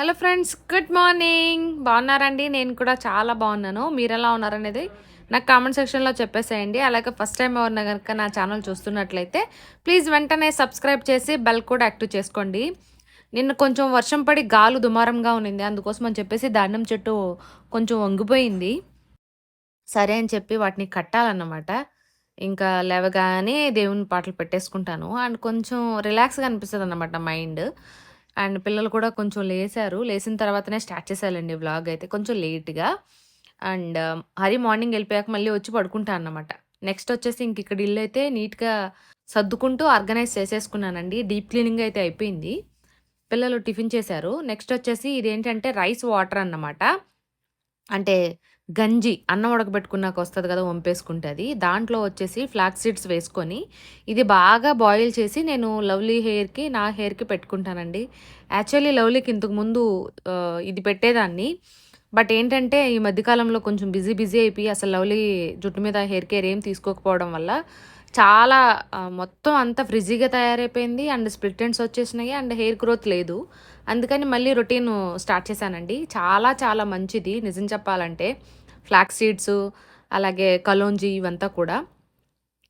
Hello friends good morning. బాగున్నారండి? నేను కూడా చాలా బాగున్నాను. మీరు ఎలా ఉన్నారనేది నాకు కామెంట్ సెక్షన్లో చెప్పేసేయండి. అలాగే ఫస్ట్ టైం ఎవరన్నా కనుక నా ఛానల్ చూస్తున్నట్లయితే ప్లీజ్ వెంటనే సబ్స్క్రైబ్ చేసి బెల్ కూడా యాక్టివ్ చేసుకోండి. నిన్న కొంచెం వర్షం పడి గాలు దుమారంగా ఉన్నింది. అందుకోసం అని చెప్పేసి దానిమ్మ చెట్టు కొంచెం వంగిపోయింది. సరే అని చెప్పి వాటిని కట్టాలన్నమాట. ఇంకా లేవగానే దేవుని పాటలు పెట్టేసుకుంటాను. అండ్ కొంచెం రిలాక్స్గా అనిపిస్తుంది అన్నమాట మైండ్. అండ్ పిల్లలు కూడా కొంచెం లేసారు. లేసిన తర్వాతనే స్టార్ట్ చేసేయాలండి వ్లాగ్ అయితే. కొంచెం లేట్గా. అండ్ హరి మార్నింగ్ వెళ్ళిపోయాక మళ్ళీ వచ్చి పడుకుంటా అన్నమాట. నెక్స్ట్ వచ్చేసి ఇంక ఇక్కడ ఇల్లు అయితే నీట్గా సర్దుకుంటూ ఆర్గనైజ్ చేసేసుకున్నానండి. డీప్ క్లీనింగ్ అయితే అయిపోయింది. పిల్లలు టిఫిన్ చేశారు. నెక్స్ట్ వచ్చేసి ఇదేంటంటే రైస్ వాటర్ అన్నమాట. అంటే గంజి అన్నం ఉడకబెట్టుకున్నాక వస్తుంది కదా వంపేసుకుంటుంది దాంట్లో వచ్చేసి ఫ్లాక్ సీడ్స్ వేసుకొని ఇది బాగా బాయిల్ చేసి నేను లవ్లీ హెయిర్కి నా హెయిర్కి పెట్టుకుంటానండి. యాక్చువల్లీ లవ్లీకి ఇంతకు ముందు ఇది పెట్టేదాన్ని. బట్ ఏంటంటే ఈ మధ్యకాలంలో కొంచెం బిజీ బిజీ అయిపోయి అసలు లవ్లీ జుట్టు మీద హెయిర్ కేర్ ఏం తీసుకోకపోవడం వల్ల చాలా మొత్తం అంతా ఫ్రిజీగా తయారైపోయింది. అండ్ స్ప్లిట్ ఎండ్స్ వచ్చేసినాయి. అండ్ హెయిర్ గ్రోత్ లేదు. అందుకని మళ్ళీ రొటీన్ స్టార్ట్ చేశానండి. చాలా చాలా మంచిది. నిజం చెప్పాలంటే ఫ్లాక్ సీడ్స్ అలాగే కలోంజీ ఇవంతా కూడా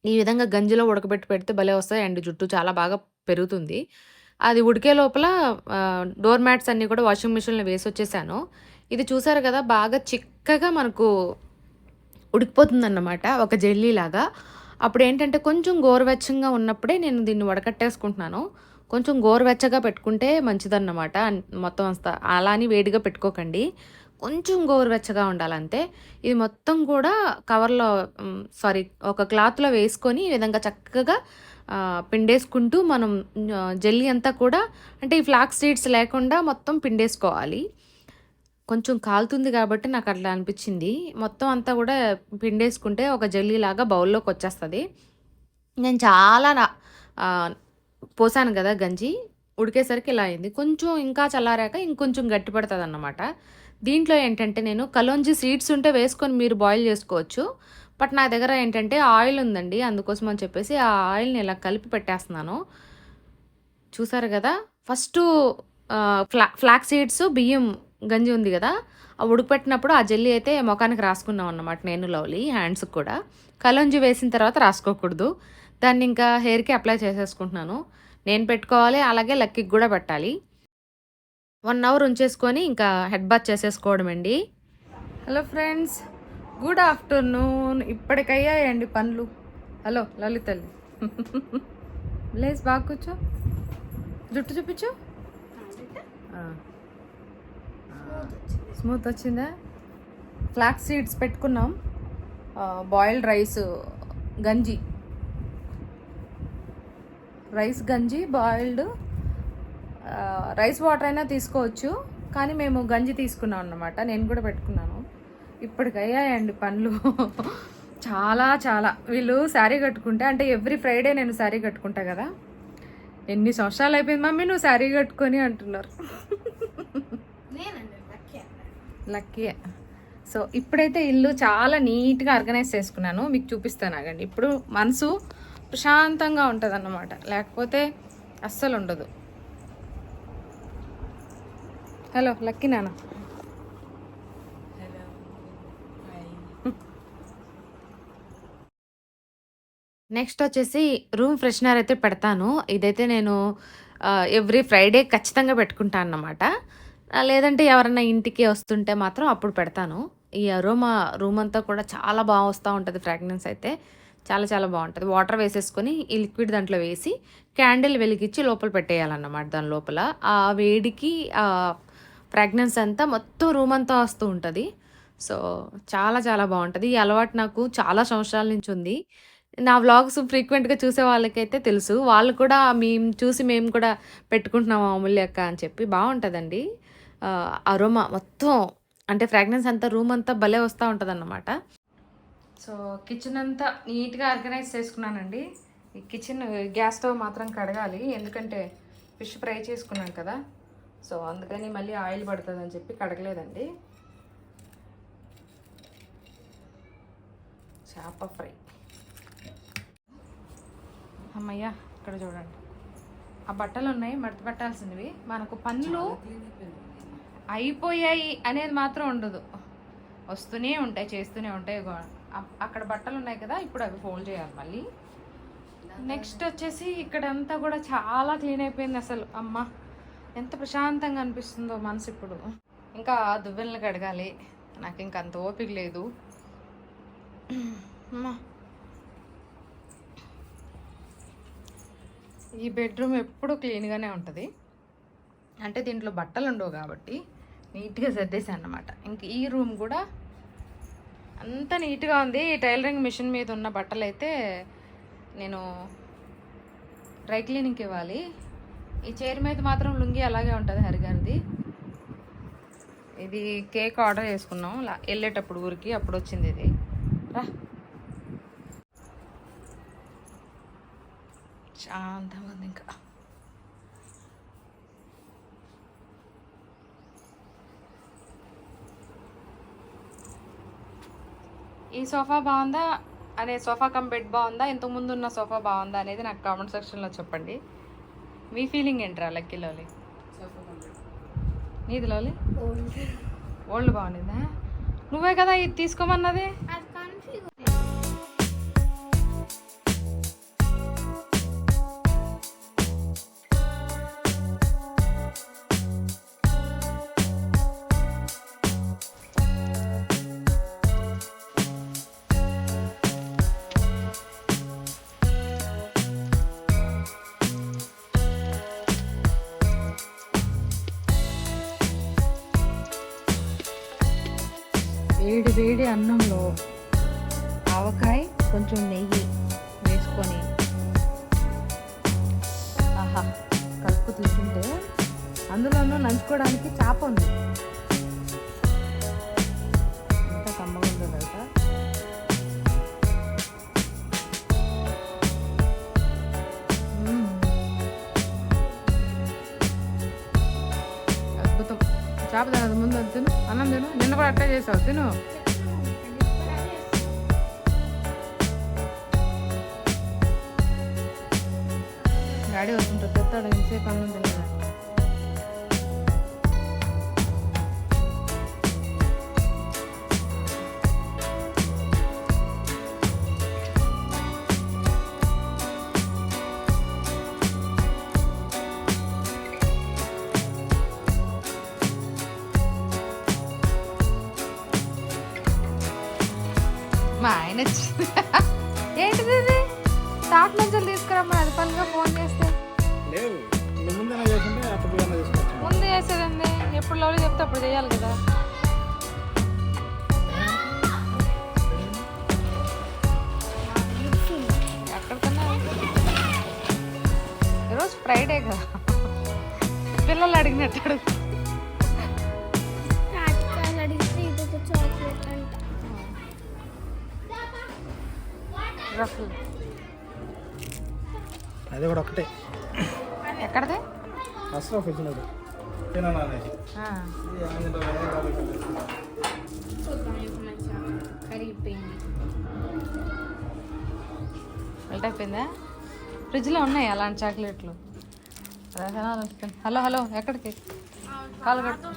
ఈ విధంగా గంజిలో ఉడకబెట్టి పెడితే భలే వస్తాయి. అండ్ జుట్టు చాలా బాగా పెరుగుతుంది. అది ఉడికే లోపల డోర్ మ్యాట్స్ అన్నీ కూడా వాషింగ్ మిషన్లో వేసి వచ్చేసాను ఇది చూసారు కదా బాగా చిక్కగా మనకు ఉడికిపోతుందన్నమాట ఒక జెల్లీ లాగా. అప్పుడు ఏంటంటే కొంచెం గోరువెచ్చంగా ఉన్నప్పుడే నేను దీన్ని వడకట్టేసుకుంటున్నాను. కొంచెం గోరువెచ్చగా పెట్టుకుంటే మంచిదన్నమాట. మొత్తం అంతా అలా అని వేడిగా పెట్టుకోకండి. కొంచెం గోరువెచ్చగా ఉండాలంతే ఇది మొత్తం కూడా కవర్లో సారీ ఒక క్లాత్లో వేసుకొని ఈ విధంగా చక్కగా పిండేసుకుంటూ మనం జెల్లీ అంతా కూడా అంటే ఈ ఫ్లాక్ సీడ్స్ లేకుండా మొత్తం పిండేసుకోవాలి. కొంచెం కాలుతుంది కాబట్టి నాకు అట్లా అనిపించింది. మొత్తం అంతా కూడా పిండేసుకుంటే ఒక జెల్లీ లాగా బౌల్లోకి వచ్చేస్తుంది. నేను చాలా పోసాను కదా గంజి ఉడికేసరికి ఇలా అయింది. కొంచెం ఇంకా చల్లారాక ఇంకొంచెం గట్టి పడుతుంది అన్నమాట దీంట్లో ఏంటంటే నేను కలోంజీ సీడ్స్ ఉంటే వేసుకొని మీరు బాయిల్ చేసుకోవచ్చు. బట్ నా దగ్గర ఏంటంటే ఆయిల్ ఉందండి. అందుకోసం అని చెప్పేసి ఆ ఆయిల్ని ఇలా కలిపి పెట్టేస్తున్నాను. చూసారు కదా? ఫస్ట్ ఫ్లా ఫ్లాక్ సీడ్స్ బియ్యం గంజి ఉంది కదా? ఆ ఉడకపెట్టినప్పుడు ఆ జెల్లీ అయితే ముఖానికి రాసుకున్నాం అన్నమాట నేను లవ్లీ హ్యాండ్స్కి కూడా. కలంజి వేసిన తర్వాత రాసుకోకూడదు. దాన్ని ఇంకా హెయిర్కి అప్లై చేసేసుకుంటున్నాను. నేను పెట్టుకోవాలి. అలాగే లక్కీకి కూడా పెట్టాలి. వన్ అవర్ ఉంచేసుకొని ఇంకా హెడ్ బాత్ చేసేసుకోవడం అండి హలో ఫ్రెండ్స్ గుడ్ ఆఫ్టర్నూన్. ఇప్పటికయ్యాయండి పనులు. హలో లలితల్లి. లేస్ బాగా కూర్చో. జుట్టు చూపించు. స్మూత్ వచ్చిందా? ఫ్లాక్ సీడ్స్ పెట్టుకున్నాం. బాయిల్డ్ రైస్ గంజి. రైస్ గంజి బాయిల్డ్ రైస్ వాటర్ అయినా తీసుకోవచ్చు కానీ మేము గంజి తీసుకున్నాం అన్నమాట. నేను కూడా పెట్టుకున్నాను. ఇప్పటికయ్యాయండి పనులు చాలా చాలా. వీళ్ళు శారీ కట్టుకుంటే అంటే ఎవ్రీ ఫ్రైడే నేను శారీ కట్టుకుంటా కదా. ఎన్ని సంవత్సరాలు అయిపోయింది మమ్మీ నువ్వు శారీ కట్టుకొని అంటున్నారు. లక్కీ సో ఇప్పుడైతే ఇల్లు చాలా నీట్గా ఆర్గనైజ్ చేసుకున్నాను. మీకు చూపిస్తాను ఆగండి. ఇప్పుడు మనసు ప్రశాంతంగా ఉంటుంది అన్నమాట లేకపోతే అస్సలు ఉండదు. హలో లక్కీ నాన్న నెక్స్ట్ వచ్చేసి రూమ్ ఫ్రెషనర్ అయితే పెడతాను. ఇదైతే నేను ఎవ్రీ ఫ్రైడే ఖచ్చితంగా పెట్టుకుంటాను అన్నమాట లేదంటే ఎవరన్నా ఇంటికి వస్తుంటే మాత్రం అప్పుడు పెడతాను. ఈ అరోమా రూమ్ అంతా కూడా చాలా బాగా వస్తూ ఉంటుంది ఫ్రాగ్రెన్స్ అయితే. చాలా చాలా బాగుంటుంది. వాటర్ వేసేసుకొని ఈ లిక్విడ్ దాంట్లో వేసి క్యాండిల్ వెలిగించి లోపల పెట్టేయాలన్నమాట దాని లోపల. ఆ వేడికి ఫ్రాగ్రెన్స్ అంతా మొత్తం రూమ్ అంతా వస్తూ ఉంటుంది. సో చాలా చాలా బాగుంటుంది. ఈ అలవాటు నాకు చాలా సంవత్సరాల నుంచి ఉంది. నా వ్లాగ్స్ ఫ్రీక్వెంట్గా చూసే వాళ్ళకైతే తెలుసు. వాళ్ళు కూడా మేము చూసి మేము కూడా పెట్టుకుంటున్నాం అమూల్య అక్క అని చెప్పి బాగుంటుందండి. అరోమా మొత్తం అంటే ఫ్రాగ్రెన్స్ అంతా రూమ్ అంతా భలే వస్తూ ఉంటుంది అన్నమాట సో కిచెన్ అంతా నీట్గా ఆర్గనైజ్ చేసుకున్నానండి. ఈ కిచెన్ గ్యాస్ స్టవ్ మాత్రం కడగాలి. ఎందుకంటే ఫిష్ ఫ్రై చేసుకున్నాం కదా. సో అందుకని మళ్ళీ ఆయిల్ పడుతుందని చెప్పి కడగలేదండి. చేప ఫ్రై. అమ్మయ్య ఇక్కడ చూడండి. ఆ బట్టలు ఉన్నాయి మడత పెట్టాల్సినవి. మనకు పనులు అయిపోయాయి అనేది మాత్రం ఉండదు. వస్తూనే ఉంటాయి చేస్తూనే ఉంటాయి. అక్కడ బట్టలు ఉన్నాయి కదా ఇప్పుడు అవి ఫోల్డ్ చేయాలి మళ్ళీ. నెక్స్ట్ వచ్చేసి ఇక్కడంతా కూడా చాలా క్లీన్ అయిపోయింది అసలు. అమ్మ ఎంత ప్రశాంతంగా అనిపిస్తుందో మనసు ఇప్పుడు ఇంకా దువ్వెనలు కడగాలి. నాకు ఇంకా అంత ఓపిక లేదు. ఈ బెడ్రూమ్ ఎప్పుడూ క్లీన్గానే ఉంటుంది. అంటే దీంట్లో బట్టలు ఉండవు కాబట్టి నీట్గా సర్దేశాను అన్నమాట ఇంక ఈ రూమ్ కూడా అంత నీట్గా ఉంది. ఈ టైలరింగ్ మిషన్ మీద ఉన్న బట్టలు అయితే నేను డ్రై క్లీనింగ్కి ఇవ్వాలి. ఈ చైర్ మీద మాత్రం లుంగి అలాగే ఉంటుంది హరిగారిది ఇది కేక్ ఆర్డర్ చేసుకున్నాం వెళ్ళేటప్పుడు ఊరికి అప్పుడు వచ్చింది ఇది. రా. శాంతంగా ఇంకా. ఈ సోఫా బాగుందా? అనే సోఫా కమ్ బెడ్ బాగుందా? ఇంతకుముందు ఉన్న సోఫా బాగుందా అనేది నాకు కామెంట్ సెక్షన్లో చెప్పండి. మీ ఫీలింగ్ ఏంట్రా లక్కీ లోలి నీది లోలి ఓల్డ్ బాగుండిందా? నువ్వే కదా ఇది తీసుకోమన్నది? వేడి వేడి అన్నంలో ఆవకాయ కొంచెం నెయ్యి వేసుకొని. ఆహా కలుపు తింటుంటే అందులోనూ నంచుకోవడానికి చేప ఉంది. ఎంత కమ్మగా ఉందో బయట అద్భుతం. చేప తినదు తిను. అన్నం తిను. నిన్న కూడా అట్టే చేసావు తిను. గాడి వస్తుంటుంది తెస్తాడు ఎంతసేపు అన్నం తిను తాట్ నుంచి తీసుకురమ్మని అది పనిగా ఫోన్ చేస్తే. లేవు ముందే అప్పుడు ముందు చేసేదండి ఎప్పుడు లోలు చెప్తే అప్పుడు చేయాలి కదా. ఎక్కడికన్నా. ఈరోజు ఫ్రైడే కదా. పిల్లలు అడిగినట్టు అడుగు. రఫుల్ అది కూడా ఒకటే. ఎక్కడది? అసలు ఇచ్చినాడు తిననా ఆ, చూద్దాం ఇప్పుడు మంచిగా కరిగిపోయింది మెల్ట్ అయిపోయిందా ఫ్రిడ్జ్లో ఉన్నాయి అలాంటి చాక్లెట్లు. హలో హలో ఎక్కడికి? కాలు కట్టు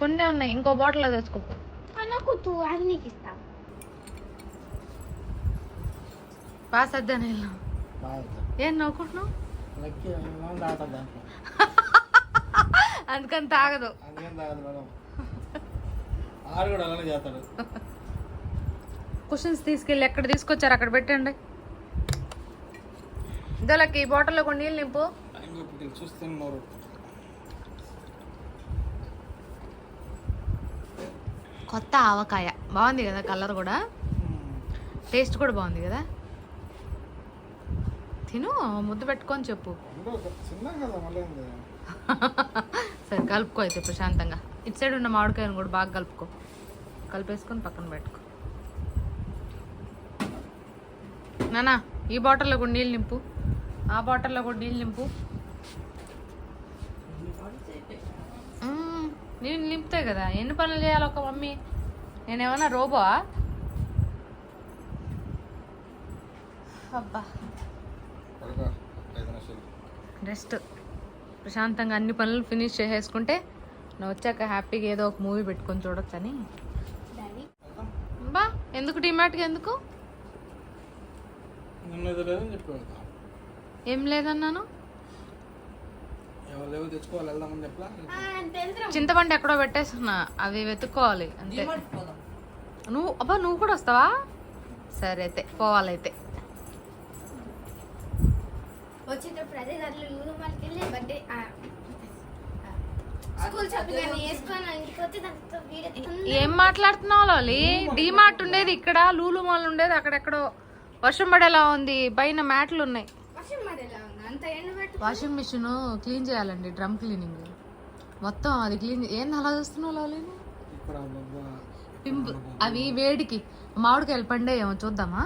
కొన్ని ఉన్నాయి. ఇంకో బాటిల్ తెచ్చుకో. నాకు తూ అది నీకు ఇస్తాం. వెళ్ళు ఏం నవ్వుకుంటున్నావు? అందుకని తాగదు. క్వశ్చన్స్ తీసుకెళ్ళి ఎక్కడ తీసుకొచ్చారు? అక్కడ పెట్టండి. ఇదోలకి ఈ బాటిల్లో కొన్ని నీళ్ళు నింపు పిల్లలు చూస్తున్నారు కొత్త ఆవకాయ. బాగుంది కదా కలర్ కూడా? టేస్ట్ కూడా బాగుంది కదా? తిను ముద్దు పెట్టుకొని చెప్పు? సరే కలుపుకో అయితే ప్రశాంతంగా. ఇటు సైడ్ ఉన్న మామిడికాయను కూడా బాగా కలుపుకో. కలిపేసుకొని పక్కన పెట్టుకో. నానా ఈ బాటిల్లో కూడా నీళ్ళు నింపు. ఆ బాటిల్లో కూడా నీళ్ళు నింపు. నీళ్ళు నింపుతాయి కదా. ఎన్ని పనులు చేయాలి ఒక మమ్మీ? నేనేమన్నా రోబో అబ్బా. పడుకో ఐదు నిమిషాలు రెస్ట్. ప్రశాంతంగా అన్ని పనులు ఫినిష్ చేసేసుకుంటే నువ్వు వచ్చాక హ్యాపీగా ఏదో ఒక మూవీ పెట్టుకొని చూడొచ్చని. డాడీ బా ఎందుకు డిమాట్కి ఎందుకు? ఏం లేదన్నాను ఎవరు లేవో తెచ్చుకోవాలి వెళ్దామని చెప్పలా తెలుసు చింతపండు ఎక్కడో పెట్టేస్తున్నా అవి వెతుక్కోవాలి అంతే. నువ్వు అబ్బా నువ్వు కూడా వస్తావా? సరే అయితే పోవాలైతే. వచ్చేటప్పుడు అదే దాంట్లో లూలు వెళ్ళి బర్త్డే ఏం మాట్లాడుతున్నావు లోలి? డిమార్ట్ ఉండేది ఇక్కడ లూలు మాల్ ఉండేది అక్కడెక్కడో. వర్షం పడేలా ఉంది పైన మ్యాట్లు ఉన్నాయి వర్షం పడేలా ఉంది అంత ఎండ పెట్టు వాషింగ్ మిషన్ క్లీన్ చేయాలండి డ్రమ్ క్లీనింగ్. మొత్తం అది క్లీన్ ఏంది అలా చూస్తున్నావు లోలిని ఇక్కడ బాబా పింపు అవి వేడికి. మామిడికాయలు పండే ఏమో చూద్దామా.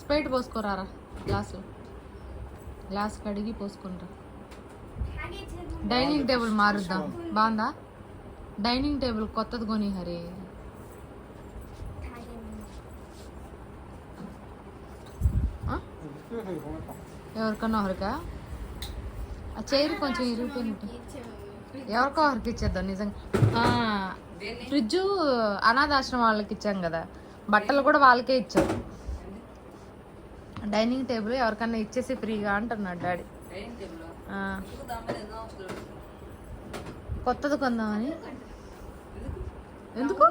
స్ప్రైట్ పోసుకోరారా గ్లాసు గ్లాస్ కడిగి పోసుకుంటా. Dining table మారుద్దాం. బాగుందా? డైనింగ్ టేబుల్ కొత్తది కొని హరి తాగే ఆ? ఇక్కడ ఇక్కడ కొనటం. ఎవరికన్నా ఒకరికా? ఆ చైర్ కొంచెం ఇరిగిపోయినట్టు. ఎవరికో ఒకరికి ఇచ్చేద్దాం నిజంగా. ఫ్రిడ్జ్ అనాథాశ్రమం వాళ్ళకి ఇచ్చాం కదా. బట్టలు కూడా వాళ్ళకే ఇచ్చాం డైనింగ్ టేబుల్ ఎవరికన్నా ఇచ్చేసి ఫ్రీగా అంటున్నాడు డాడీ. కొత్తది కొందామని. ఎందుకు?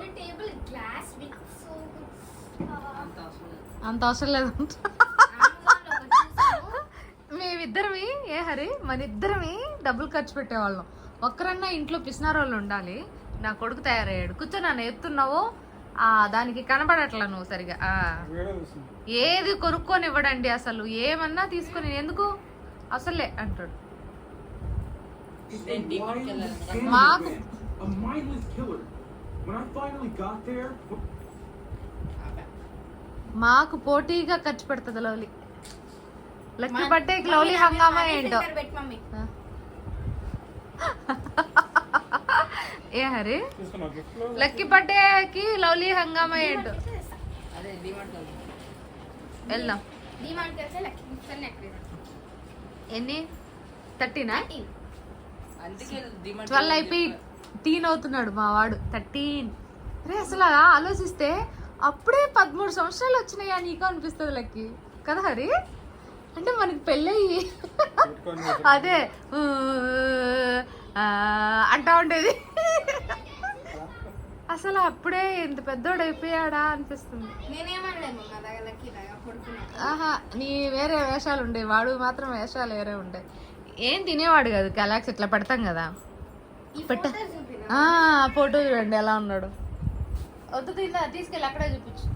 అంత అవసరం లేదు. మేమిద్దరమి ఏ హరి? మన ఇద్దరమి డబ్బులు ఖర్చు పెట్టేవాళ్ళం. ఒక్కరన్నా ఇంట్లో పిసినారోళ్ళు ఉండాలి. నా కొడుకు తయారయ్యాడు. కూర్చో నన్ను ఎత్తున్నావు? ఆ దానికి కనబడట్లా నువ్వు సరిగా. ఏది కొనుక్కొని ఇవ్వడండి అసలు? ఏమన్నా తీసుకొని ఎందుకు? అసలే అంటాడు. మాకు A mindless killer. When I finally got there, మాకు పోటీగా ఖర్చు పెడుతుంది లవ్లీ లక్కీ బర్త్డేకి లవ్లీ హంగామా ఏంటో. ఏ హరి? లక్కీ బర్త్డేకి లవ్లీ హంగామా ఏంటో? వెళ్దాం. ఎన్ని? థర్టీనా? ట్వెల్వ్ అయిపోయి టీన్ అవుతున్నాడు మా వాడు. థర్టీన్. రే అసలు ఆలోచిస్తే అప్పుడే పదమూడు సంవత్సరాలు వచ్చినాయా నీకు అనిపిస్తుంది లక్కి కదా హరి? అంటే మనకి పెళ్ళయి. అదే అంటా ఉండేది. అసలు అప్పుడే ఇంత పెద్దోడు అయిపోయాడా అనిపిస్తుంది. ఆహా నీ వేరే వేషాలు ఉండే వాడు మాత్రం వేషాలు వేరే ఉంటాయి ఏం తినేవాడు కాదు కలాక్స్ ఇట్లా పెడతాం కదా. పెట్ట. ఫోటో చూడండి ఎలా ఉన్నాడు. వద్దు తిందా తీసుకెళ్ళి అక్కడే చూపించు.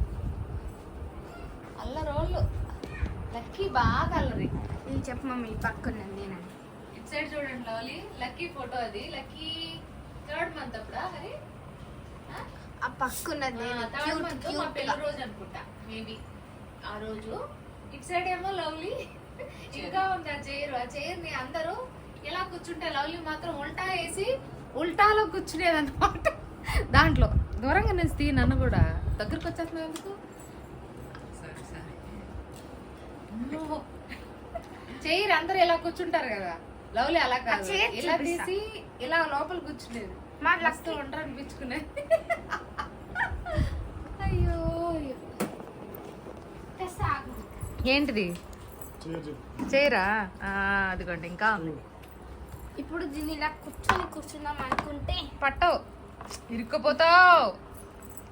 అల్ల రోళ్ళు లక్కీ బాగా అల్లరి. నేను చెప్పు మమ్మీ పక్కన నేనని ఇటు సైడ్ చూడండి లవ్లీ. లక్కీ ఫోటో అది. లక్కీ థర్డ్ మంత్ అప్పుడా? హరి ఆ? పక్కన్నది నేను థర్డ్ మంత్ మా పెళ్ళి రోజు అనుకుంటా మేబీ ఆ రోజు. ఇటు సైడ్ ఏమో లవ్లీ. ఇంకా ఉంది ఆ చైర్. ఆ చైర్ని అందరూ ఎలా కూర్చుంటే లవ్లీ మాత్రం ఉల్టా వేసి ఉల్టాలో కూర్చునేది అనమాట దాంట్లో. దూరంగా నుంచి తీ నన్ను కూడా. దగ్గరకు వచ్చేస్తున్నావు ఎందుకు? అమ్మో. చైర్ అందరూ ఇలా కూర్చుంటారు కదా. లవ్లీ అలా కాదు. ఇలా. తీసి ఇలా లోపల కూర్చునేది మా మస్తు ఉంటారు అనిపించుకునేది అయ్యో. ఏంటిది? చేయరా అదిగోండి ఇంకా. ఉంది ఇప్పుడు దీన్ని ఇలా కూర్చొని కూర్చుందాం అనుకుంటే పట్టవు ఇరుక్కుపోతావు.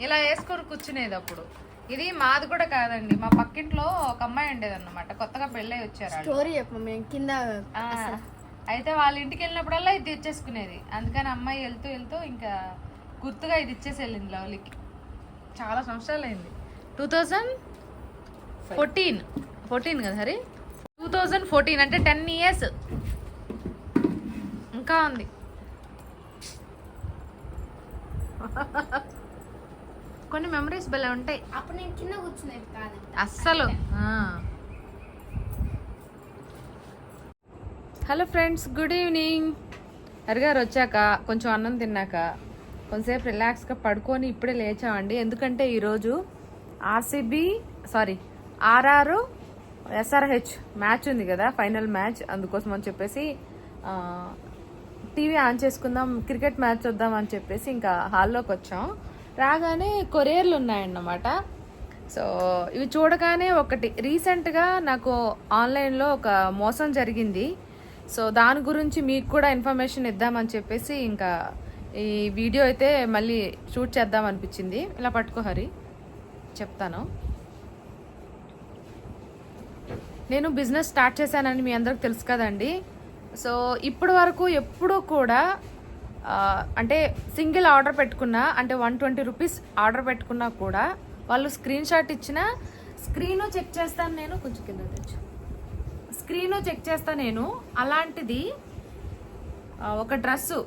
ఇలా వేసుకొని కూర్చునేది అప్పుడు. ఇది మాది కూడా కాదండి. మా పక్కింట్లో ఒక అమ్మాయి ఉండేది అనమాట కొత్తగా పెళ్ళై వచ్చారు వాళ్ళు. స్టోరీ చెప్పు మేము కింద ఆ, అయితే వాళ్ళ ఇంటికి వెళ్ళినప్పుడల్లా ఇది తెచ్చేసుకునేది అందుకని అమ్మాయి వెళ్తూ వెళ్తూ ఇంకా గుర్తుగా ఇది ఇచ్చేసి వెళ్ళింది లవ్లీకి. చాలా సంవత్సరాలు అయింది టూ థౌజండ్ ఫోర్టీన్. ఫోర్టీన్ కదా హరి? టూ థౌజండ్ ఫోర్టీన్ అంటే టెన్ ఇయర్స్. ఇంకా ఉంది. కొన్ని మెమరీస్ భలే ఉంటాయి. అప్పుడు నేను కింద కూర్చునేది కాదు. అస్సలు. Hello friends good evening. హరిగారు వచ్చాక కొంచెం అన్నం తిన్నాక కొంతసేపు రిలాక్స్గా పడుకొని ఇప్పుడే లేచామండి. ఎందుకంటే ఈరోజు RCB sorry RR SRH match ఉంది కదా ఫైనల్ మ్యాచ్. అందుకోసం అని చెప్పేసి టీవీ ఆన్ చేసుకుందాం క్రికెట్ మ్యాచ్ వద్దాం అని చెప్పేసి ఇంకా హాల్లోకి వచ్చాం. రాగానే కొరియర్లు ఉన్నాయన్నమాట సో ఇవి చూడగానే ఒకటి రీసెంట్గా నాకు ఆన్లైన్లో ఒక మోసం జరిగింది. సో దాని గురించి మీకు కూడా ఇన్ఫర్మేషన్ ఇద్దామని చెప్పేసి ఇంకా ఈ వీడియో అయితే మళ్ళీ షూట్ చేద్దాం అనిపించింది. ఇలా పట్టుకో హరి చెప్తాను. నేను బిజినెస్ స్టార్ట్ చేశానని మీ అందరికి తెలుసు కదండి. సో ఇప్పటి వరకు ఎప్పుడూ కూడా అంటే సింగిల్ ఆర్డర్ పెట్టుకున్నా అంటే వన్ ట్వంటీ రూపీస్ ఆర్డర్ పెట్టుకున్నా కూడా వాళ్ళు స్క్రీన్ షాట్ ఇచ్చిన స్క్రీన్ చెక్ చేస్తాను నేను కొంచెం కింద తెచ్చు స్క్రీను చెక్ చేస్తాను నేను అలాంటిది ఒక డ్రెస్సు.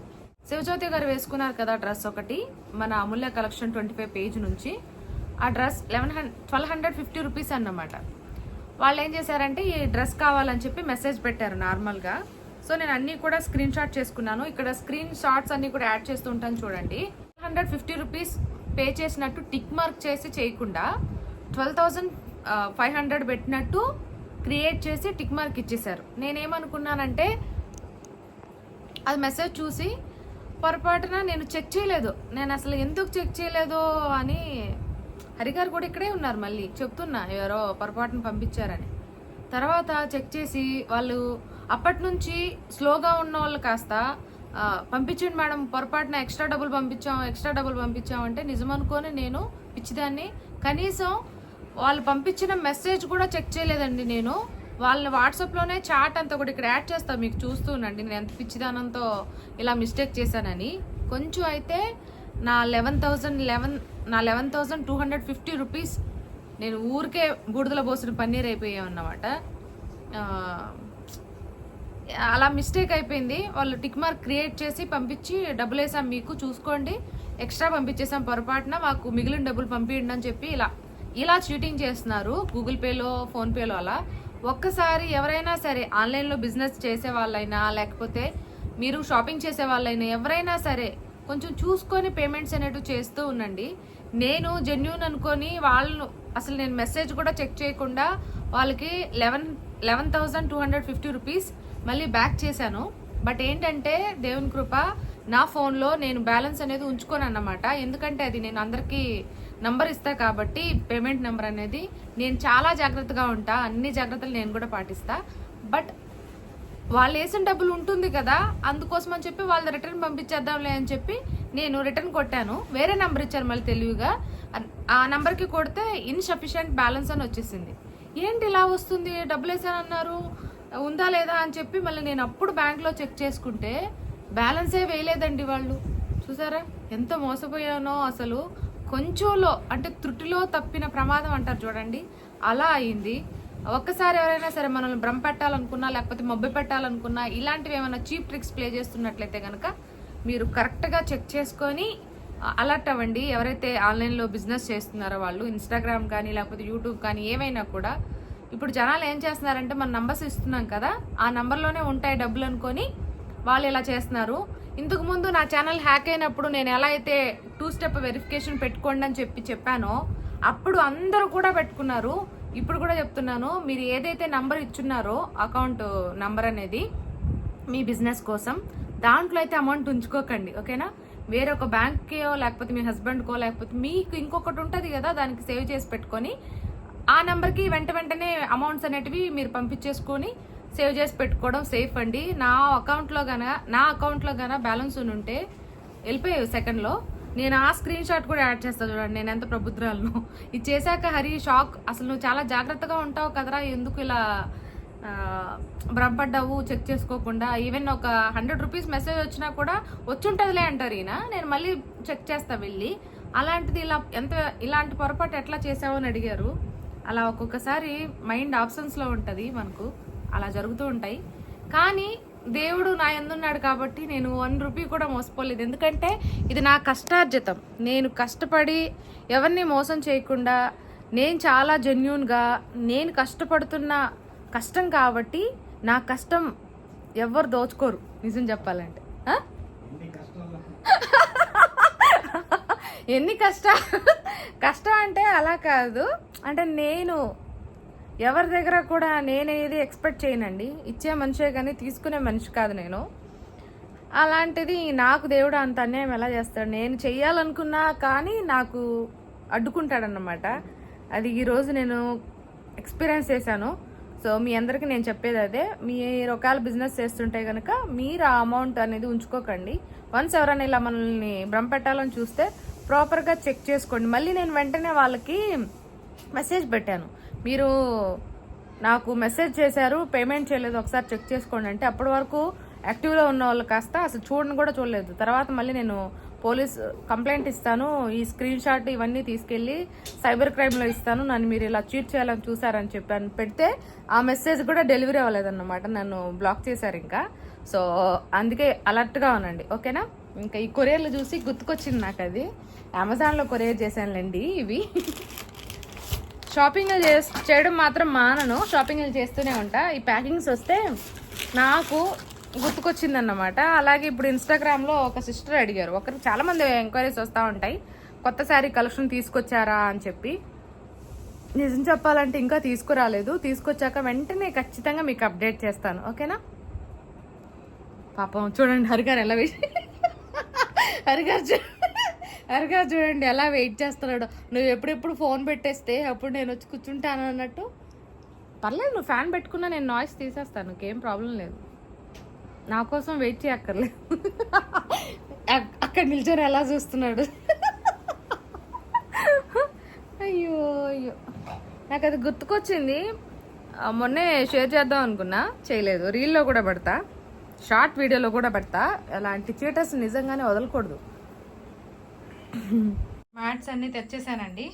శివజ్యోతి గారు వేసుకున్నారు కదా డ్రెస్ ఒకటి మన Amulya collection twenty five page నుంచి. ఆ dress eleven hundred twelve hundred fifty rupees అన్నమాట. వాళ్ళు ఏం చేశారంటే ఈ డ్రెస్ కావాలని చెప్పి మెసేజ్ పెట్టారు నార్మల్గా. సో నేను అన్నీ కూడా స్క్రీన్ షాట్ చేసుకున్నాను. ఇక్కడ స్క్రీన్ షాట్స్ అన్నీ కూడా యాడ్ చేస్తూ ఉంటాను చూడండి. హండ్రెడ్ ఫిఫ్టీ రూపీస్ పే చేసినట్టు టిక్ మార్క్ చేసి చేయకుండా ట్వెల్వ్ థౌజండ్ ఫైవ్ హండ్రెడ్ పెట్టినట్టు క్రియేట్ చేసి టిక్ మార్క్ ఇచ్చేశారు. నేనేమనుకున్నానంటే అది మెసేజ్ చూసి పొరపాటున నేను చెక్ చేయలేదు. నేను అసలు ఎందుకు చెక్ చేయలేదో అని హరిగారు కూడా ఇక్కడే ఉన్నారు మళ్ళీ. చెప్తున్నా ఎవరో పొరపాటున పంపించారని. తర్వాత చెక్ చేసి వాళ్ళు అప్పటి నుంచి స్లోగా ఉన్న వాళ్ళు కాస్త పంపించండి మేడం పొరపాటున ఎక్స్ట్రా డబ్బులు పంపించాం ఎక్స్ట్రా డబ్బులు పంపించాం అంటే నిజం నేను పిచ్చిదాన్ని. కనీసం వాళ్ళు పంపించిన మెసేజ్ కూడా చెక్ చేయలేదండి నేను. వాళ్ళని వాట్సాప్లోనే చాట్ అంతా కూడా ఇక్కడ యాడ్ చేస్తా మీకు చూస్తూ నేను ఎంత పిచ్చిదానంతో ఇలా మిస్టేక్ చేశానని. కొంచెం అయితే నా లెవెన్ థౌజండ్ లెవెన్ నా eleven thousand two hundred fifty rupees నేను ఊరికే బూడిదల పోసిన పన్నీర్ అయిపోయాం అన్నమాట. అలా మిస్టేక్ అయిపోయింది. వాళ్ళు టిక్ మార్క్ క్రియేట్ చేసి పంపించి డబ్బులు వేసాం మీకు చూసుకోండి. ఎక్స్ట్రా పంపించేసాం పొరపాటున మాకు మిగిలిన డబ్బులు పంపించండి అని చెప్పి ఇలా ఇలా చీటింగ్ చేస్తున్నారు గూగుల్ పేలో ఫోన్పేలో అలా. ఒక్కసారి ఎవరైనా సరే ఆన్లైన్లో బిజినెస్ చేసే వాళ్ళైనా లేకపోతే మీరు షాపింగ్ చేసే వాళ్ళైనా ఎవరైనా సరే కొంచెం చూసుకొని పేమెంట్స్ అనేటివి చేస్తూ ఉండండి. నేను జెన్యున్ అనుకొని వాళ్ళను అసలు నేను మెసేజ్ కూడా చెక్ చేయకుండా వాళ్ళకి eleven eleven thousand two hundred fifty rupees మళ్ళీ బ్యాక్ చేశాను. బట్ ఏంటంటే దేవుని కృప నా ఫోన్లో నేను బ్యాలెన్స్ అనేది ఉంచుకోను అన్నమాట. ఎందుకంటే అది నేను అందరికీ నంబర్ ఇస్తా కాబట్టి పేమెంట్ నెంబర్ అనేది నేను చాలా జాగ్రత్తగా ఉంటా. అన్ని జాగ్రత్తలు నేను కూడా పాటిస్తా. బట్ వాళ్ళు వేసిన డబ్బులు ఉంటుంది కదా అందుకోసం అని చెప్పి వాళ్ళు రిటర్న్ పంపించేద్దాంలే అని చెప్పి నేను రిటర్న్ కొట్టాను. వేరే నెంబర్ ఇచ్చారు మళ్ళీ తెలివిగా. ఆ నెంబర్కి కొడితే ఇన్సఫిషియెంట్ బ్యాలెన్స్ అని వచ్చేసింది. ఏంటి ఇలా వస్తుంది? డబ్బులు వేసానన్నారు. ఉందా లేదా అని చెప్పి మళ్ళీ నేను అప్పుడు బ్యాంక్లో చెక్ చేసుకుంటే బ్యాలెన్సే వేయలేదండి వాళ్ళు. చూసారా? ఎంత మోసపోయానో అసలు. కొంచెంలో అంటే త్రుటిలో తప్పిన ప్రమాదం అంటారు చూడండి. అలా అయింది. ఒక్కసారి ఎవరైనా సరే మనల్ని భ్రమ పెట్టాలనుకున్నా లేకపోతే మబ్బు పెట్టాలనుకున్నా ఇలాంటివి ఏమైనా చీప్ ట్రిక్స్ ప్లే చేస్తున్నట్లయితే కనుక మీరు కరెక్ట్గా చెక్ చేసుకొని అలర్ట్ అవ్వండి. ఎవరైతే ఆన్లైన్లో బిజినెస్ చేస్తున్నారో వాళ్ళు ఇన్స్టాగ్రామ్ కానీ లేకపోతే యూట్యూబ్ కానీ ఏమైనా కూడా ఇప్పుడు జనాలు ఏం చేస్తున్నారంటే మన నంబర్స్ ఇస్తున్నాం కదా ఆ నంబర్లోనే ఉంటాయి డబ్బులు అనుకొని వాళ్ళు ఇలా చేస్తున్నారు. ఇంతకు ముందు నా ఛానల్ హ్యాక్ అయినప్పుడు నేను ఎలా అయితే టూ స్టెప్ వెరిఫికేషన్ పెట్టుకోండి అని చెప్పి చెప్పానో అప్పుడు అందరూ కూడా పెట్టుకున్నారు. ఇప్పుడు కూడా చెప్తున్నాను మీరు ఏదైతే నంబర్ ఇచ్చున్నారో అకౌంట్ నంబర్ అనేది మీ బిజినెస్ కోసం దాంట్లో అయితే అమౌంట్ ఉంచుకోకండి ఓకేనా? వేరొక బ్యాంక్కో లేకపోతే మీ హస్బెండ్కో లేకపోతే మీకు ఇంకొకటి ఉంటుంది కదా దానికి సేవ్ చేసి పెట్టుకొని ఆ నెంబర్కి వెంట వెంటనే అమౌంట్స్ అనేటివి మీరు పంపించేసుకొని సేవ్ చేసి పెట్టుకోవడం సేఫ్ అండి. నా అకౌంట్లో గన నా అకౌంట్లో గన బ్యాలెన్స్ ఉంటే వెళ్ళిపోయావు సెకండ్లో నేను ఆ స్క్రీన్ షాట్ కూడా యాడ్ చేస్తాను చూడండి నేను ఎంత ప్రబుద్ధరాలను ఇది చేశాక హరి షాక్. అసలు నువ్వు చాలా జాగ్రత్తగా ఉంటావు కదరా ఎందుకు ఇలా భ్రమపడ్డావు చెక్ చేసుకోకుండా? ఈవెన్ ఒక హండ్రెడ్ రూపీస్ మెసేజ్ వచ్చినా కూడా వచ్చుంటుందిలే అంటారు ఈయన. నేను మళ్ళీ చెక్ చేస్తా వెళ్ళి. అలాంటిది ఇలా ఎంత ఇలాంటి పొరపాటు ఎట్లా చేసావు అని అడిగారు. అలా ఒక్కొక్కసారి మైండ్ ఆప్షన్స్లో ఉంటుంది మనకు. అలా జరుగుతూ ఉంటాయి. కానీ దేవుడు నా ఎందున్నాడు కాబట్టి నేను వన్ రూపీ కూడా మోసపోలేదు. ఎందుకంటే ఇది నా కష్టార్జితం. నేను కష్టపడి ఎవరిని మోసం చేయకుండా నేను చాలా జెన్యున్గా నేను కష్టపడుతున్న కష్టం కాబట్టి నా కష్టం ఎవరు దోచుకోరు. నిజం చెప్పాలంటే? ఎన్ని కష్ట కష్టం అంటే అలా కాదు. అంటే నేను ఎవరి దగ్గర కూడా నేనేది ఎక్స్పెక్ట్ చేయనండి. ఇచ్చే మనిషే కానీ తీసుకునే మనిషి కాదు నేను. అలాంటిది నాకు దేవుడు అంత అన్యాయం ఎలా చేస్తాడు? నేను చెయ్యాలనుకున్నా కానీ నాకు అడ్డుకుంటాడన్నమాట. అది ఈరోజు నేను ఎక్స్పీరియన్స్ చేశాను. సో మీ అందరికీ నేను చెప్పేది అదే. మీరు ఒకవేళ బిజినెస్ చేస్తుంటే కనుక మీరు ఆ అమౌంట్ అనేది ఉంచుకోకండి. వన్స్ ఎవరైనా ఇలా మనల్ని భ్రమ పెట్టాలని చూస్తే ప్రాపర్గా చెక్ చేసుకోండి. మళ్ళీ నేను వెంటనే వాళ్ళకి మెసేజ్ పెట్టాను. మీరు నాకు మెసేజ్ చేశారు పేమెంట్ చేయలేదు ఒకసారి చెక్ చేసుకోండి అంటే అప్పటి వరకు యాక్టివ్లో ఉన్న వాళ్ళు కాస్త అసలు చూడని కూడా చూడలేదు. తర్వాత మళ్ళీ నేను పోలీస్ కంప్లైంట్ ఇస్తాను ఈ స్క్రీన్ షాట్ ఇవన్నీ తీసుకెళ్ళి సైబర్ క్రైమ్లో ఇస్తాను నన్ను మీరు ఇలా చీట్ చేయాలని చూసారని చెప్పాను. పెడితే ఆ మెసేజ్ కూడా డెలివరీ అవ్వలేదన్నమాట. నన్ను బ్లాక్ చేశారు ఇంకా. సో అందుకే అలర్ట్గా ఉనండి ఓకేనా? ఇంకా ఈ కొరియర్లు చూసి గుర్తుకొచ్చింది నాకు అది అమెజాన్లో కొరియర్ చేశానులేండి ఇవి. షాపింగ్లు చేస్ చేయడం మాత్రం మానను. షాపింగ్లు చేస్తూనే ఉంటా. ఈ ప్యాకింగ్స్ వస్తే నాకు గుర్తుకొచ్చిందన్నమాట. అలాగే ఇప్పుడు ఇన్స్టాగ్రామ్లో ఒక సిస్టర్ అడిగారు. ఒకరు చాలామంది ఎంక్వైరీస్ వస్తూ ఉంటాయి. కొత్త శారీ కలెక్షన్ తీసుకొచ్చారా అని చెప్పి. నిజం చెప్పాలంటే ఇంకా తీసుకురాలేదు. తీసుకొచ్చాక వెంటనే ఖచ్చితంగా మీకు అప్డేట్ చేస్తాను. ఓకేనా? పాపం చూడండి హరిగారు ఎలా వేసి హరిగారు చూ హరిగారు చూడండి ఎలా వెయిట్ చేస్తున్నాడు. నువ్వు ఎప్పుడెప్పుడు ఫోన్ పెట్టేస్తే అప్పుడు నేను వచ్చి కూర్చుంటాను అన్నట్టు. పర్లేదు నువ్వు ఫ్యాన్ పెట్టుకున్నా నేను నాయిస్ తీసేస్తాను నీకేం ప్రాబ్లం లేదు. నా కోసం వెయిట్ చేయక్కర్లేదు అక్- అక్కడ నిల్చొని ఎలా చూస్తున్నాడు? అయ్యో అయ్యో. నాకు అది గుర్తుకొచ్చింది మొన్నే షేర్ చేద్దాం అనుకున్నా చేయలేదు. రీల్లో కూడా పెడతా. షార్ట్ వీడియోలో కూడా పెడతా. అలాంటి చీటర్స్ నిజంగానే వదలకూడదు. మ్యాట్స్ అన్నీ తెచ్చేసానండి.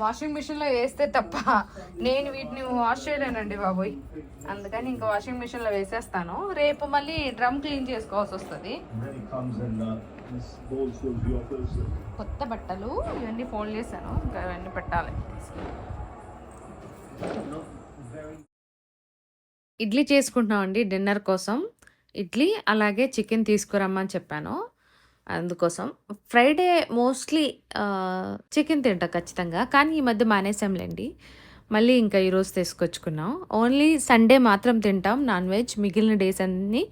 వాషింగ్ మిషన్లో వేస్తే తప్ప నేను వీటిని వాష్ చేయలేనండి బాబోయ్. అందుకని ఇంకా వాషింగ్ మిషన్లో వేసేస్తాను. రేపు మళ్ళీ డ్రమ్ క్లీన్ చేసుకోవాల్సి వస్తుంది. Uh. కొత్త బట్టలు ఇవన్నీ ఫోల్డ్ చేశాను. ఇంకా ఇవన్నీ పెట్టాలి. ఇడ్లీ చేసుకుంటున్నాం అండి డిన్నర్ కోసం. ఇడ్లీ అలాగే చికెన్ తీసుకురమ్మని చెప్పాను అందుకోసం. ఫ్రైడే మోస్ట్లీ చికెన్ తింటా ఖచ్చితంగా కానీ ఈ మధ్య మానేసాంలేండి. మళ్ళీ ఇంకా ఈరోజు తీసుకొచ్చుకున్నాం. ఓన్లీ సండే మాత్రం తింటాం నాన్ వెజ్ మిగిలిన డేస్ అన్నీ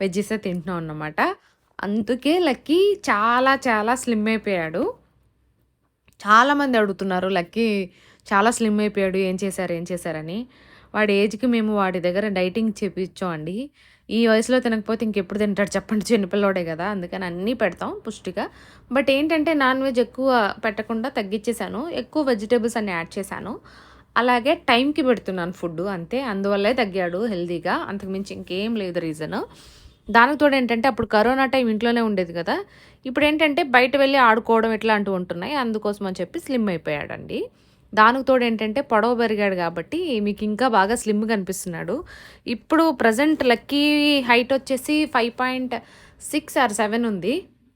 వెజ్జెసే తింటున్నాం అన్నమాట. అందుకే లక్కీ చాలా చాలా స్లిమ్ అయిపోయాడు. చాలామంది అడుగుతున్నారు లక్కీ చాలా స్లిమ్ అయిపోయాడు ఏం చేశారు ఏం చేశారని. వాడి ఏజ్కి మేము వాడి దగ్గర డైటింగ్ చేపించామండి ఈ వయసులో తినకపోతే ఇంకెప్పుడు తింటాడు చెప్పండి చిన్నపిల్లోడే కదా అందుకని అన్నీ పెడతాం పుష్టిగా. బట్ ఏంటంటే నాన్ వెజ్ ఎక్కువ పెట్టకుండా తగ్గించేశాను ఎక్కువ వెజిటేబుల్స్ అన్ని యాడ్ చేశాను. అలాగే టైంకి పెడుతున్నాను ఫుడ్ అంతే అందువల్లే తగ్గాడు హెల్దీగా అంతకుమించి ఇంకేం లేదు రీజన్. దానికి తోడు ఏంటంటే అప్పుడు కరోనా టైం ఇంట్లోనే ఉండేది కదా ఇప్పుడు ఏంటంటే బయట వెళ్ళి ఆడుకోవడం ఇట్లాంటివి ఉంటున్నాయి అందుకోసం అని చెప్పి స్లిమ్ అయిపోయాడండి. దానికి తోడు ఏంటంటే పొడవ పెరిగాడు కాబట్టి మీకు ఇంకా బాగా స్లిమ్ కనిపిస్తున్నాడు. ఇప్పుడు ప్రజెంట్ లక్కీ హైట్ వచ్చేసి five point six or seven ఉంది.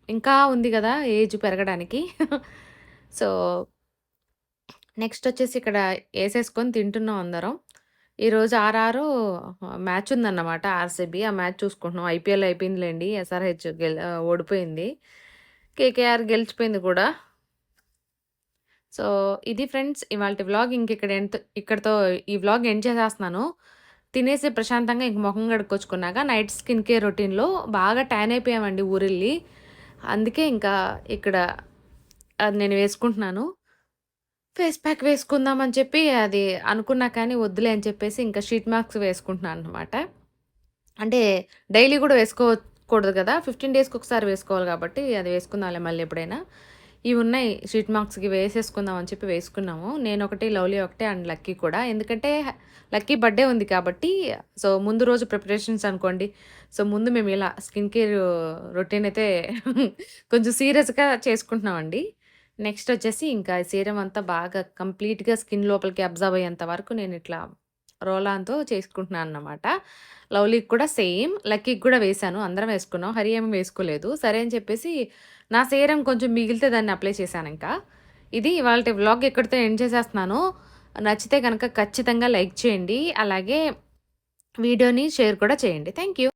ఇంకా ఉంది కదా ఏజ్ పెరగడానికి. సో నెక్స్ట్ వచ్చేసి ఇక్కడ వేసేసుకొని తింటున్నాం అందరం. ఈరోజు ఆర్ఆర్ మ్యాచ్ ఉందన్నమాట ఆర్సీబీ ఆ మ్యాచ్ చూసుకుంటున్నాం. ఐపీఎల్ అయిపోయిందిలేండి ఎస్ఆర్హెచ్ గెల్ ఓడిపోయింది. కేకేఆర్ గెలిచిపోయింది కూడా. సో ఇది ఫ్రెండ్స్ ఇవాళ వ్లాగ్ ఇంక ఇక్కడ ఎంత ఇక్కడతో ఈ వ్లాగ్ ఎండ్ చేసేస్తున్నాను. తినేసి ప్రశాంతంగా ఇంక ముఖం కడుక్కొచ్చుకున్నాక నైట్ స్కిన్ కేర్ రొటీన్లో బాగా ట్యాన్ అయిపోయామండి ఊరెళ్ళి. అందుకే ఇంకా ఇక్కడ అది నేను వేసుకుంటున్నాను. ఫేస్ ప్యాక్ వేసుకుందామని చెప్పి అది అనుకున్నా కానీ వద్దులే అని చెప్పేసి ఇంకా షీట్ మార్క్స్ వేసుకుంటున్నాను అనమాట అంటే డైలీ కూడా వేసుకోకూడదు కదా ఫిఫ్టీన్ డేస్కి ఒకసారి వేసుకోవాలి కాబట్టి అది వేసుకుందాంలే మళ్ళీ ఎప్పుడైనా. ఇవి ఉన్నాయి షీట్ మార్క్స్కి వేసేసుకుందాం అని చెప్పి వేసుకున్నాము. నేను ఒకటి లవ్లీ ఒకటే అండ్ లక్కీ కూడా. ఎందుకంటే లక్కీ బర్త్డే ఉంది కాబట్టి సో ముందు రోజు ప్రిపరేషన్స్ అనుకోండి. సో ముందు మేము ఇలా స్కిన్ కేర్ రొటీన్ అయితే కొంచెం సీరియస్గా చేసుకుంటున్నామండి. నెక్స్ట్ వచ్చేసి ఇంకా సీరం అంతా బాగా కంప్లీట్గా స్కిన్ లోపలికి అబ్జర్వ్ అయ్యేంత వరకు నేను ఇట్లా రోలాన్తో చేసుకుంటున్నాను అన్నమాట. లవ్లీకి కూడా సేమ్. లక్కీకి కూడా వేశాను. అందరం వేసుకున్నాం. హరి ఏమి వేసుకోలేదు. సరే అని చెప్పేసి నా సేరం కొంచెం మిగిలితే దాన్ని అప్లై చేశాను ఇంకా. ఇది ఇవాళ వ్లాగ్ ఎక్కడితో ఎండ్ చేసేస్తున్నాను. నచ్చితే కనుక ఖచ్చితంగా లైక్ చేయండి. అలాగే వీడియోని షేర్ కూడా చేయండి. Thank you